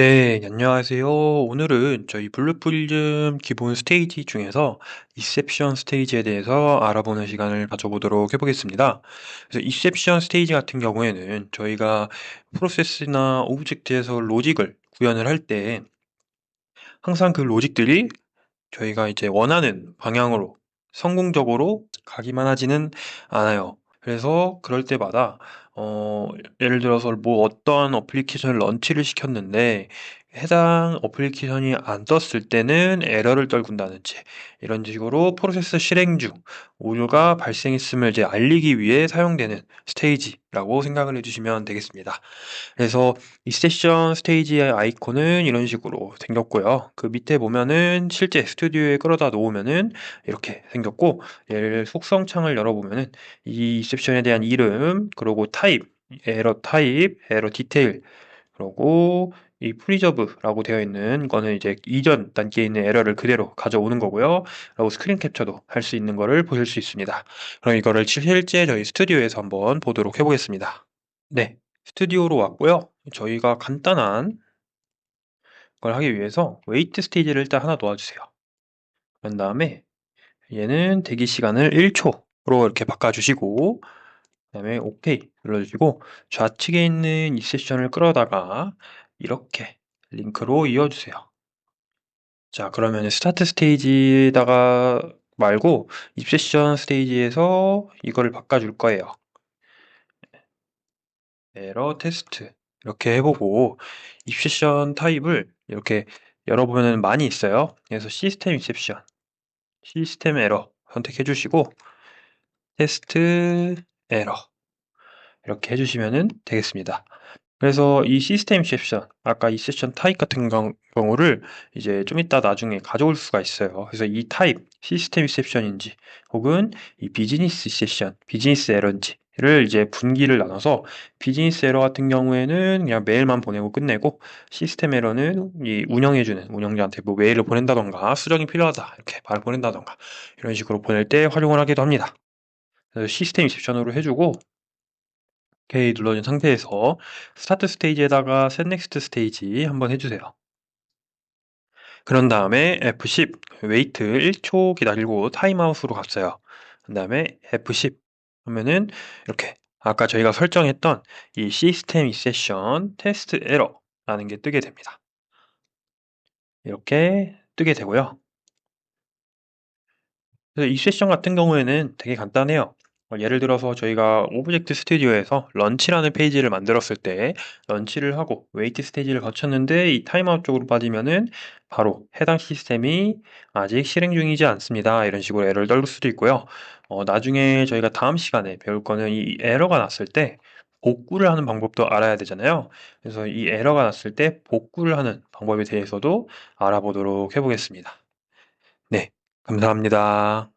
네, 안녕하세요. 오늘은 저희 블루 프리즘 기본 스테이지 중에서 이셉션 스테이지에 대해서 알아보는 시간을 가져보도록 해보겠습니다. 그래서 이셉션 스테이지 같은 경우에는 저희가 프로세스나 오브젝트에서 로직을 구현을 할 때 항상 그 로직들이 저희가 이제 원하는 방향으로 성공적으로 가기만 하지는 않아요. 그래서 그럴 때마다 어 예를 들어서 뭐 어떠한 어플리케이션을 런치를 시켰는데 해당 어플리케이션이 안 떴을 때는 에러를 떨군다든지 이런 식으로 프로세스 실행 중 오류가 발생했음을 이제 알리기 위해 사용되는 스테이지라고 생각을 해주시면 되겠습니다. 그래서 이 세션 스테이지의 아이콘은 이런 식으로 생겼고요. 그 밑에 보면은 실제 스튜디오에 끌어다 놓으면은 이렇게 생겼고 얘를 속성 창을 열어보면은 이 이셉션에 대한 이름 그리고 타입 에러 타입 에러 디테일 그리고 이 프리저브라고 되어 있는 거는 이제 이전 단계에 있는 에러를 그대로 가져오는 거고요. 그리고 스크린 캡처도 할 수 있는 거를 보실 수 있습니다. 그럼 이거를 실제 저희 스튜디오에서 한번 보도록 해보겠습니다. 네, 스튜디오로 왔고요. 저희가 간단한 걸 하기 위해서 웨이트 스테이지를 일단 하나 놓아주세요. 그런 다음에 얘는 대기 시간을 1초로 이렇게 바꿔주시고 그 다음에 OK 눌러주시고 좌측에 있는 이 세션을 끌어다가 이렇게 링크로 이어주세요. 자 그러면 스타트 스테이지에다가 말고 입세션 스테이지에서 이거를 바꿔줄 거예요. 에러 테스트 이렇게 해보고 입세션 타입을 이렇게 열어보면 많이 있어요. 그래서 시스템 입셉션 시스템 에러 선택해 주시고 테스트 에러 이렇게 해주시면 되겠습니다. 그래서 이 시스템 셉션, 아까 이 세션 타입 같은 경우를 이제 좀 이따 나중에 가져올 수가 있어요. 그래서 이 타입, 시스템 셉션인지 혹은 이 비즈니스 세션, 비즈니스 에러인지 를 이제 분기를 나눠서 비즈니스 에러 같은 경우에는 그냥 메일만 보내고 끝내고 시스템 에러는 이 운영해주는 운영자한테 뭐 메일을 보낸다던가 수정이 필요하다 이렇게 말을 보낸다던가 이런 식으로 보낼 때 활용을 하기도 합니다. 그래서 시스템 셉션으로 해주고 오케이 눌러준 상태에서 스타트 스테이지에다가 셋 넥스트 스테이지 한번 해주세요. 그런 다음에 F10 웨이트 1초 기다리고 타임아웃으로 갔어요. 그 다음에 F10 하면은 이렇게 아까 저희가 설정했던 이 시스템 이세션 테스트 에러라는 게 뜨게 됩니다. 이렇게 뜨게 되고요. 그래서 이 세션 같은 경우에는 되게 간단해요. 어, 예를 들어서 저희가 오브젝트 스튜디오에서 런치라는 페이지를 만들었을 때 런치를 하고 웨이트 스테이지를 거쳤는데 이 타임아웃 쪽으로 빠지면은 바로 해당 시스템이 아직 실행 중이지 않습니다. 이런 식으로 에러를 떨 수도 있고요. 어, 나중에 저희가 다음 시간에 배울 거는 이 에러가 났을 때 복구를 하는 방법도 알아야 되잖아요. 그래서 이 에러가 났을 때 복구를 하는 방법에 대해서도 알아보도록 해보겠습니다. 네, 감사합니다.